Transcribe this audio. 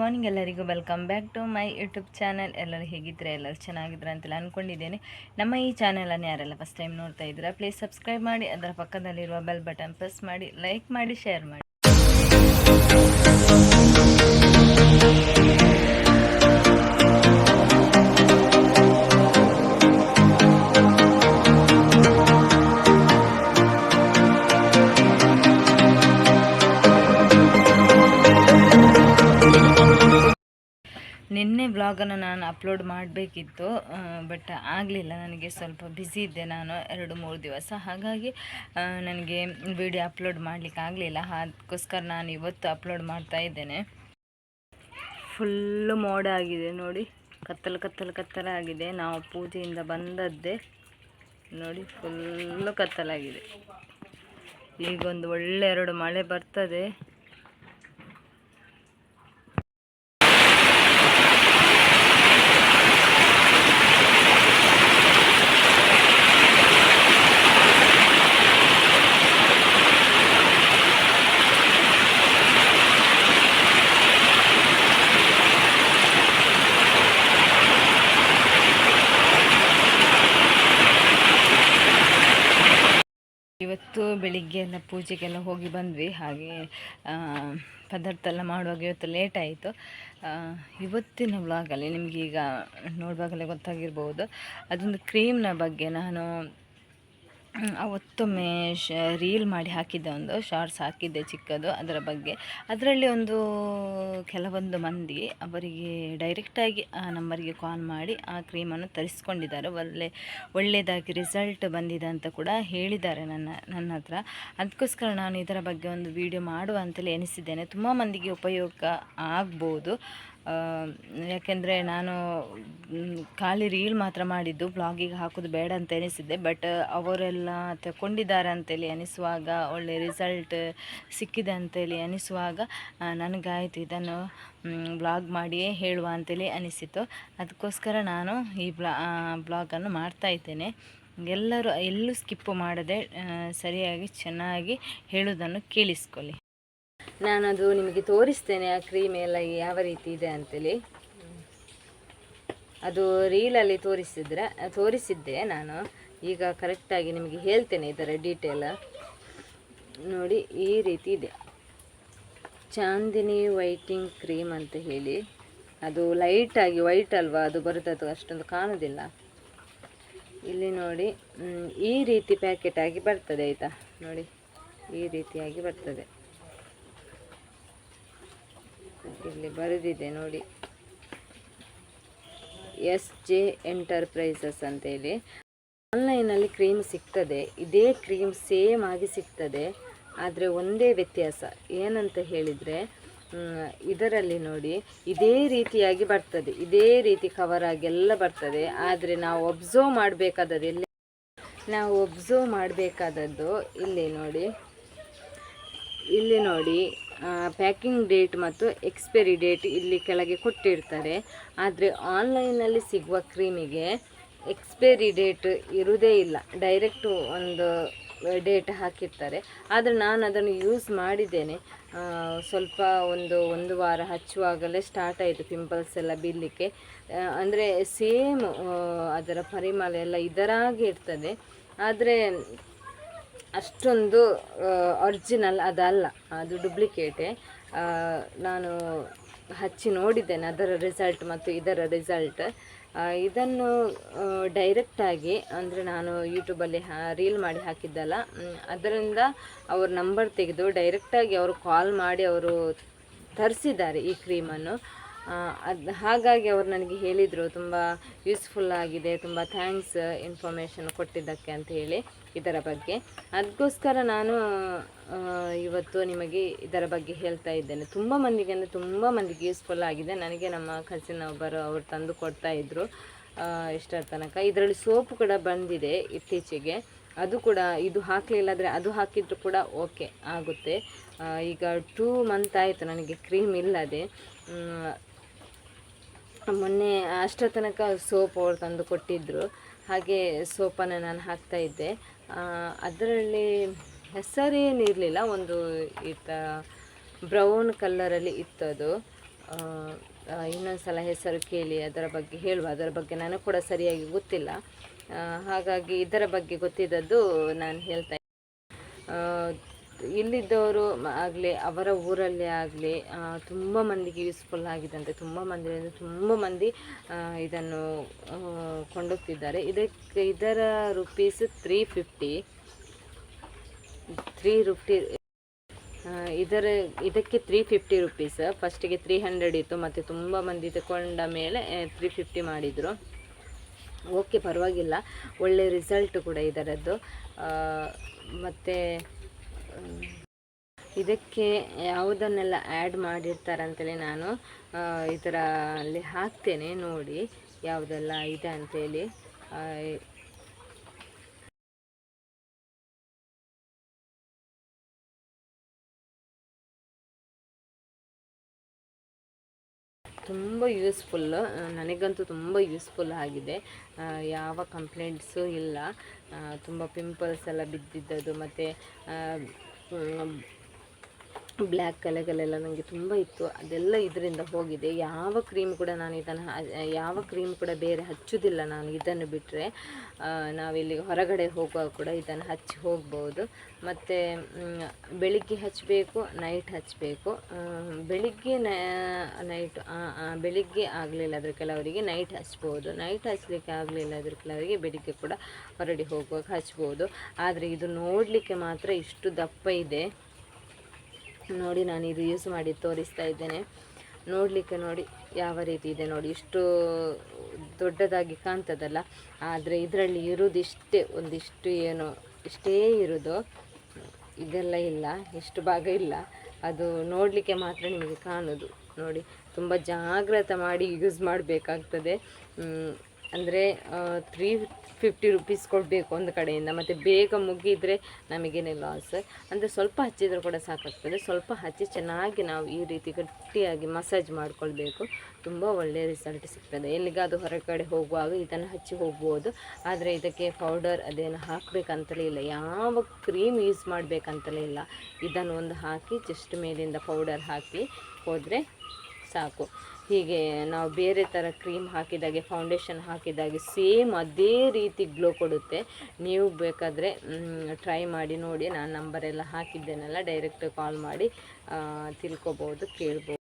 Morning ಎಲ್ಲರಿಗೂ welcome back to my YouTube channel. ಎಲ್ಲರೂ ಹೇಗಿದ್ರೆ ಎಲ್ಲರೂ ಚೆನ್ನಾಗಿದ್ರೆ ಅಂತೆಲ್ಲ ಅಂದ್ಕೊಂಡಿದ್ದೇನೆ ನಮ್ಮ ಈ ಚಾನಲನ್ನು ಯಾರೆಲ್ಲ ಫಸ್ಟ್ ಟೈಮ್ ನೋಡ್ತಾ ಇದ್ದೀರಾ ಪ್ಲೀಸ್ ಸಬ್ಸ್ಕ್ರೈಬ್ ಮಾಡಿ, ಅದರ ಪಕ್ಕದಲ್ಲಿರುವ ಬೆಲ್ ಬಟನ್ ಪ್ರೆಸ್ ಮಾಡಿ ಲೈಕ್ ಮಾಡಿ ಶೇರ್ ಮಾಡಿ. ನಿನ್ನೆ ವ್ಲಾಗನ್ನು ನಾನು ಅಪ್ಲೋಡ್ ಮಾಡಬೇಕಿತ್ತು ಬಟ್ ಆಗಲಿಲ್ಲ. ನನಗೆ ಸ್ವಲ್ಪ ಬ್ಯುಸಿ ಇದ್ದೆ ನಾನು ಎರಡು ಮೂರು ದಿವಸ. ಹಾಗಾಗಿ ನನಗೆ ವಿಡಿಯೋ ಅಪ್ಲೋಡ್ ಮಾಡಲಿಕ್ಕೆ ಆಗಲಿಲ್ಲ. ಅದಕ್ಕೋಸ್ಕರ ನಾನು ಇವತ್ತು ಅಪ್ಲೋಡ್ ಮಾಡ್ತಾ ಇದ್ದೇನೆ. ಫುಲ್ಲು ಮೋಡ ಆಗಿದೆ ನೋಡಿ. ಕತ್ತಲು ಕತ್ತಲು ಕತ್ತಲಾಗಿದೆ ನಾವು ಪೂಜೆಯಿಂದ ಬಂದದ್ದೇ ನೋಡಿ, ಫುಲ್ಲು ಕತ್ತಲಾಗಿದೆ. ಈಗೊಂದು ಒಳ್ಳೆ ಎರಡು ಮಳೆ ಬರ್ತದೆ. ಇವತ್ತು ಬೆಳಿಗ್ಗೆ ಎಲ್ಲ ಪೂಜೆಗೆಲ್ಲ ಹೋಗಿ ಬಂದ್ವಿ. ಹಾಗೆ ಪದಾರ್ಥ ಎಲ್ಲ ಮಾಡುವಾಗ ಇವತ್ತು ಲೇಟ್ ಆಯಿತು. ಇವತ್ತಿನ ವ್ಲಾಗಲ್ಲಿ ನಿಮಗೆ ಈಗ ನೋಡುವಾಗಲೇ ಗೊತ್ತಾಗಿರ್ಬೋದು. ಅದೊಂದು ಕ್ರೀಮ್ನ ಬಗ್ಗೆ ನಾನು ಅವತ್ತೊಮ್ಮೆ ಶ ರೀಲ್ ಮಾಡಿ ಹಾಕಿದ್ದೆ ಒಂದು ಶಾರ್ಟ್ಸ್ ಹಾಕಿದ್ದೆ ಚಿಕ್ಕದು ಅದರ ಬಗ್ಗೆ. ಅದರಲ್ಲಿ ಒಂದು ಕೆಲವೊಂದು ಮಂದಿ ಅವರಿಗೆ ಡೈರೆಕ್ಟಾಗಿ ಆ ನಂಬರಿಗೆ ಕಾಲ್ ಮಾಡಿ ಆ ಕ್ರೀಮನ್ನು ತರಿಸ್ಕೊಂಡಿದ್ದಾರೆ. ಒಳ್ಳೆ ಒಳ್ಳೆಯದಾಗಿ ರಿಸಲ್ಟ್ ಬಂದಿದೆ ಅಂತ ಕೂಡ ಹೇಳಿದ್ದಾರೆ ನನ್ನ ನನ್ನ ಹತ್ರ. ಅದಕ್ಕೋಸ್ಕರ ನಾನು ಇದರ ಬಗ್ಗೆ ಒಂದು ವಿಡಿಯೋ ಮಾಡುವ ಅಂತಲೇ ಎನಿಸಿದ್ದೇನೆ. ತುಂಬ ಮಂದಿಗೆ ಉಪಯೋಗ ಆಗ್ಬೋದು. ಯಾಕೆಂದರೆ ನಾನು ಖಾಲಿ ರೀಲ್ ಮಾತ್ರ ಮಾಡಿದ್ದು, ಬ್ಲಾಗಿಗೆ ಹಾಕೋದು ಬೇಡ ಅಂತ ಎನಿಸಿದ್ದೆ. ಬಟ್ ಅವರೆಲ್ಲ ತಗೊಂಡಿದ್ದಾರೆ ಅಂತೇಳಿ ಅನಿಸುವಾಗ ಒಳ್ಳೆ ರಿಸಲ್ಟ್ ಸಿಕ್ಕಿದೆ ಅಂತೇಳಿ ಅನಿಸುವಾಗ ನನಗಾಯಿತು ಇದನ್ನು ಬ್ಲಾಗ್ ಮಾಡಿಯೇ ಹೇಳುವ ಅಂತೇಳಿ ಅನಿಸಿತು ಅದಕ್ಕೋಸ್ಕರ ನಾನು ಈ ಬ್ಲಾ ಬ್ಲಾಗನ್ನು ಮಾಡ್ತಾ ಇದ್ದೇನೆ. ಎಲ್ಲರೂ ಎಲ್ಲೂ ಸ್ಕಿಪ್ಪು ಮಾಡದೆ ಸರಿಯಾಗಿ ಚೆನ್ನಾಗಿ ಹೇಳುವುದನ್ನು ಕೇಳಿಸ್ಕೊಳ್ಳಿ. ನಾನದು ನಿಮಗೆ ತೋರಿಸ್ತೇನೆ ಆ ಕ್ರೀಮ್ ಎಲ್ಲ ಯಾವ ರೀತಿ ಇದೆ ಅಂತೇಳಿ. ಅದು ರೀಲಲ್ಲಿ ತೋರಿಸಿದ್ರೆ, ತೋರಿಸಿದ್ದೆ ನಾನು. ಈಗ ಕರೆಕ್ಟಾಗಿ ನಿಮಗೆ ಹೇಳ್ತೇನೆ ಇದರ ಡೀಟೇಲ ನೋಡಿ, ಈ ರೀತಿ ಇದೆ. ಚಾಂದಿನಿ ವೈಟಿಂಗ್ ಕ್ರೀಮ್ ಅಂತ ಹೇಳಿ. ಅದು ಲೈಟಾಗಿ ವೈಟ್ ಅಲ್ವಾ, ಅದು ಬರುತ್ತದು ಅಷ್ಟೊಂದು ಕಾಣೋದಿಲ್ಲ. ಇಲ್ಲಿ ನೋಡಿ ಈ ರೀತಿ ಪ್ಯಾಕೆಟ್ ಆಗಿ ಬರ್ತದೆ, ಆಯಿತಾ? ನೋಡಿ, ಈ ರೀತಿಯಾಗಿ ಬರ್ತದೆ. ಇಲ್ಲಿ ಬರೆದಿದೆ ನೋಡಿ. ಎಸ್ ಜೆ ಎಂಟರ್ಪ್ರೈಸಸ್ ಅಂತೇಳಿ. ಆನ್ಲೈನಲ್ಲಿ ಕ್ರೀಮ್ ಸಿಗ್ತದೆ. ಇದೇ ಕ್ರೀಮ್ ಸೇಮ್ ಆಗಿ ಸಿಗ್ತದೆ. ಆದರೆ ಒಂದೇ ವ್ಯತ್ಯಾಸ. ಏನಂತ ಹೇಳಿದರೆ ಇದರಲ್ಲಿ ನೋಡಿ, ಇದೇ ರೀತಿಯಾಗಿ ಬರ್ತದೆ. ಇದೇ ರೀತಿ ಕವರ್ ಆಗಿ ಎಲ್ಲ ಬರ್ತದೆ. ಆದರೆ ನಾವು ಒಬ್ಸರ್ವ್ ಮಾಡಬೇಕಾದದ್ದು ಇಲ್ಲಿ ನಾವು ಒಬ್ಸರ್ವ್ ಮಾಡಬೇಕಾದದ್ದು ಇಲ್ಲಿ ನೋಡಿ. ಇಲ್ಲಿ ನೋಡಿ. ಪ್ಯಾಕಿಂಗ್ ಡೇಟ್ ಮತ್ತು ಎಕ್ಸ್ಪೈರಿ ಡೇಟ್ ಇಲ್ಲಿ ಕೆಳಗೆ ಕೊಟ್ಟಿರ್ತಾರೆ. ಆದರೆ ಆನ್ಲೈನಲ್ಲಿ ಸಿಗುವ ಕ್ರೀಮಿಗೆ ಎಕ್ಸ್ಪೈರಿ ಡೇಟ್ ಇರುವುದೇ ಇಲ್ಲ. ಡೈರೆಕ್ಟು ಒಂದು ಡೇಟ್ ಹಾಕಿರ್ತಾರೆ. ಆದರೆ ನಾನು ಅದನ್ನು ಯೂಸ್ ಮಾಡಿದ್ದೇನೆ. ಸ್ವಲ್ಪ ಒಂದು ಒಂದು ವಾರ ಹಚ್ಚುವಾಗಲೇ ಸ್ಟಾರ್ಟ್ ಆಯಿತು ಪಿಂಪಲ್ಸ್ ಎಲ್ಲ ಬೀಳಲಿಕ್ಕೆ. ಅಂದರೆ ಸೇಮ್ ಅದರ ಪರಿಮಳ ಎಲ್ಲ ಇದರಾಗೆ ಇರ್ತದೆ. ಆದರೆ ಅಷ್ಟೊಂದು ಒರಿಜಿನಲ್ ಅದಲ್ಲ, ಅದು ಡುಪ್ಲಿಕೇಟೆ ನಾನು ಹಚ್ಚಿ ನೋಡಿದ್ದೇನೆ, ಅದರ ರಿಸಲ್ಟ್ ಮತ್ತು ಇದರ ರಿಸಲ್ಟ್ ಇದನ್ನು ಡೈರೆಕ್ಟಾಗಿ ಅಂದರೆ ನಾನು ಯೂಟ್ಯೂಬಲ್ಲಿ ಹಾ ರೀಲ್ ಮಾಡಿ ಹಾಕಿದ್ದಲ್ಲ ಅದರಿಂದ ಅವ್ರ ನಂಬರ್ ತೆಗೆದು ಡೈರೆಕ್ಟಾಗಿ ಅವರು ಕಾಲ್ ಮಾಡಿ ಅವರು ತರಿಸಿದ್ದಾರೆ ಈ ಕ್ರೀಮನ್ನು ಅದು, ಹಾಗಾಗಿ ಅವರು ನನಗೆ ಹೇಳಿದರು, ತುಂಬ ಯೂಸ್ಫುಲ್ ಆಗಿದೆ, ತುಂಬ ಥ್ಯಾಂಕ್ಸ್ ಇನ್ಫಾರ್ಮೇಷನ್ ಕೊಟ್ಟಿದ್ದಕ್ಕೆ ಅಂತ ಹೇಳಿ. ಇದರ ಬಗ್ಗೆ. ಅದಕ್ಕೋಸ್ಕರ ನಾನು ಇವತ್ತು ನಿಮಗೆ ಇದರ ಬಗ್ಗೆ ಹೇಳ್ತಾ ಇದ್ದೇನೆ. ತುಂಬ ಮಂದಿಗೆ ಅಂದರೆ ತುಂಬ ಮಂದಿಗೆ ಯೂಸ್ಫುಲ್ ಆಗಿದೆ. ನನಗೆ ನಮ್ಮ ಕಸಿನ ಒಬ್ಬರು ಅವರು ತಂದು ಕೊಡ್ತಾ ಇದ್ದರು ಇಷ್ಟರ ತನಕ. ಇದರಲ್ಲಿ ಸೋಪು ಕೂಡ ಬಂದಿದೆ ಇತ್ತೀಚೆಗೆ. ಅದು ಕೂಡ, ಇದು ಹಾಕಲಿಲ್ಲ ಆದರೆ ಅದು ಹಾಕಿದರೂ ಕೂಡ ಓಕೆ ಆಗುತ್ತೆ. ಈಗ ಟೂ ಮಂತ್ ಆಯಿತು ನನಗೆ ಕ್ರೀಮ್ ಇಲ್ಲದೆ. ಮೊನ್ನೆ ಅಷ್ಟರ ತನಕ ಸೋಪ್ ಅವ್ರು ತಂದು ಕೊಟ್ಟಿದ್ದರು ಹಾಗೆ ಸೋಪನ್ನು ನಾನು ಹಾಕ್ತಾ ಇದ್ದೆ. ಅದರಲ್ಲಿ ಹೆಸರೇನಿರಲಿಲ್ಲ ಒಂದು ಈ ಥರ ಬ್ರೌನ್ ಕಲ್ಲರಲ್ಲಿ ಇತ್ತದು. ಇನ್ನೊಂದು ಸಲ ಹೆಸರು ಕೇಳಿ, ಅದರ ಬಗ್ಗೆ ಹೇಳುವ, ಅದರ ಬಗ್ಗೆ ನನಗೆ ಕೂಡ ಸರಿಯಾಗಿ ಗೊತ್ತಿಲ್ಲ. ಹಾಗಾಗಿ ಇದರ ಬಗ್ಗೆ ಗೊತ್ತಿದ್ದದ್ದು ನಾನು ಹೇಳ್ತಾ ಇಲ್ಲಿದ್ದವರು ಆಗಲಿ, ಅವರ ಊರಲ್ಲೇ ಆಗಲಿ ತುಂಬ ಮಂದಿಗೆ ಯೂಸ್ಫುಲ್ ಆಗಿದಂತೆ, ತುಂಬ ಮಂದಿ ಅಂದರೆ ತುಂಬ ಮಂದಿ ಇದನ್ನು ಕೊಂಡೋಗ್ತಿದ್ದಾರೆ ಇದಕ್ಕೆ, ಇದರ ರುಪೀಸ್ ತ್ರೀ ಫಿಫ್ಟಿ ತ್ರೀ ರುಪ್ಟಿ ಇದರ, ಇದಕ್ಕೆ ತ್ರೀ ಫಿಫ್ಟಿ ರುಪೀಸ್ ಫಸ್ಟಿಗೆ ತ್ರೀ ಹಂಡ್ರೆಡ್ ಇತ್ತು, ಮತ್ತು ತುಂಬ ಮಂದಿ ತಗೊಂಡ ಮೇಲೆ ತ್ರೀ ಫಿಫ್ಟಿ ಮಾಡಿದರು. ಓಕೆ ಪರವಾಗಿಲ್ಲ. ಒಳ್ಳೆ ರಿಸಲ್ಟ್ ಕೂಡ ಇದರದ್ದು. ಮತ್ತು ಇದಕ್ಕೆ ಯಾವುದನ್ನೆಲ್ಲ ಆ್ಯಡ್ ಮಾಡಿರ್ತಾರಂತೇಳಿ ನಾನು ಈ ಥರ ಅಲ್ಲಿ ಹಾಕ್ತೇನೆ ನೋಡಿ ಯಾವುದೆಲ್ಲ ಇದೆ ಅಂತೇಳಿ. ತುಂಬ ಯೂಸ್ಫುಲ್ ನನಗಂತೂ ತುಂಬ ಯೂಸ್ಫುಲ್ ಆಗಿದೆ. ಯಾವ ಕಂಪ್ಲೇಂಟ್ಸು ಇಲ್ಲ. ತುಂಬ ಪಿಂಪಲ್ಸ್ ಎಲ್ಲ ಬಿದ್ದಿದ್ದದು ಮತ್ತು Um. ಬ್ಲ್ಯಾಕ್ ಕಲೆಗಳೆಲ್ಲ ನನಗೆ ತುಂಬ ಇತ್ತು. ಅದೆಲ್ಲ ಇದರಿಂದ ಹೋಗಿದೆ. ಯಾವ ಕ್ರೀಮ್ ಕೂಡ ನಾನು ಇದನ್ನು ಯಾವ ಕ್ರೀಮ್ ಕೂಡ ಬೇರೆ ಹಚ್ಚೋದಿಲ್ಲ ನಾನು ಇದನ್ನು ಬಿಟ್ಟರೆ ನಾವಿಲ್ಲಿ ಹೊರಗಡೆ ಹೋಗುವಾಗ ಕೂಡ ಇದನ್ನು ಹಚ್ಚಿ ಹೋಗ್ಬೋದು. ಮತ್ತು ಬೆಳಿಗ್ಗೆ ಹಚ್ಚಬೇಕು ನೈಟ್ ಹಚ್ಚಬೇಕು ಬೆಳಿಗ್ಗೆ ನೈಟ್ ಬೆಳಿಗ್ಗೆ ಆಗಲಿಲ್ಲ ಅದ್ರ ಕೆಲವರಿಗೆ ನೈಟ್ ಹಚ್ಬೋದು. ನೈಟ್ ಹಚ್ಚಲಿಕ್ಕೆ ಆಗಲಿಲ್ಲ ಅದ್ರ ಕೆಲವರಿಗೆ ಬೆಳಿಗ್ಗೆ ಕೂಡ ಹೊರಡಿ ಹೋಗುವಾಗ ಹಚ್ಬೋದು. ಆದರೆ ಇದು ನೋಡಲಿಕ್ಕೆ ಮಾತ್ರ ಇಷ್ಟು ದಪ್ಪ ಇದೆ. ನೋಡಿ ನಾನು ಇದು ಯೂಸ್ ಮಾಡಿ ತೋರಿಸ್ತಾ ಇದ್ದೇನೆ. ನೋಡಲಿಕ್ಕೆ ನೋಡಿ ಯಾವ ರೀತಿ ಇದೆ ನೋಡಿ. ಇಷ್ಟು ದೊಡ್ಡದಾಗಿ ಕಾಣ್ತದಲ್ಲ. ಆದರೆ ಇದರಲ್ಲಿ ಇರೋದಿಷ್ಟೇ ಒಂದಿಷ್ಟು ಏನು, ಇಷ್ಟೇ ಇರೋದು ಇದೆಲ್ಲ ಇಲ್ಲ, ಇಷ್ಟು ಭಾಗ ಇಲ್ಲ. ಅದು ನೋಡಲಿಕ್ಕೆ ಮಾತ್ರ ನಿಮಗೆ ಕಾಣೋದು ನೋಡಿ, ತುಂಬ ಜಾಗ್ರತೆ ಮಾಡಿ ಯೂಸ್ ಮಾಡಬೇಕಾಗ್ತದೆ. ಅಂದರೆ ತ್ರೀ ಫಿಫ್ಟಿ ರುಪೀಸ್ ಕೊಡಬೇಕು ಒಂದು ಕಡೆಯಿಂದ. ಮತ್ತು ಬೇಗ ಮುಗಿದರೆ ನಮಗೇನೆ ಲಾಸ್ ಅಂದರೆ ಸ್ವಲ್ಪ ಹಚ್ಚಿದರೂ ಕೂಡ ಸಾಕಾಗ್ತದೆ. ಸ್ವಲ್ಪ ಹಚ್ಚಿ ಚೆನ್ನಾಗಿ ನಾವು ಈ ರೀತಿ ಗಟ್ಟಿಯಾಗಿ ಮಸಾಜ್ ಮಾಡಿಕೊಳ್ಬೇಕು. ತುಂಬ ಒಳ್ಳೆಯ ರಿಸಲ್ಟ್ ಸಿಗ್ತದೆ. ಎಲ್ಲಿಗಾದರೂ ಹೊರಗಡೆ ಹೋಗುವಾಗ ಇದನ್ನು ಹಚ್ಚಿ ಹೋಗ್ಬೋದು. ಆದರೆ ಇದಕ್ಕೆ ಪೌಡರ್ ಅದೇನು ಹಾಕಬೇಕಂತಲೇ ಇಲ್ಲ. ಯಾವ ಕ್ರೀಮ್ ಯೂಸ್ ಮಾಡಬೇಕಂತಲೇ ಇಲ್ಲ. ಇದನ್ನು ಒಂದು ಹಾಕಿ ಜಸ್ಟ್ ಮೇಲಿಂದ ಪೌಡರ್ ಹಾಕಿ ಹೋದರೆ ಸಾಕು. ಹೀಗೆ ನಾವು ಬೇರೆ ಥರ ಕ್ರೀಮ್ ಹಾಕಿದಾಗೆ ಫೌಂಡೇಶನ್ ಹಾಕಿದಾಗೆ ಸೇಮ್ ಅದೇ ರೀತಿ ಗ್ಲೋ ಕೊಡುತ್ತೆ. ನೀವು ಬೇಕಾದರೆ ಟ್ರೈ ಮಾಡಿ ನೋಡಿ. ನಾನು ನಂಬರೆಲ್ಲ ಹಾಕಿದ್ದೇನಲ್ಲ ಡೈರೆಕ್ಟ್ ಕಾಲ್ ಮಾಡಿ ತಿಳ್ಕೊಬೋದು, ಕೇಳ್ಬೋದು.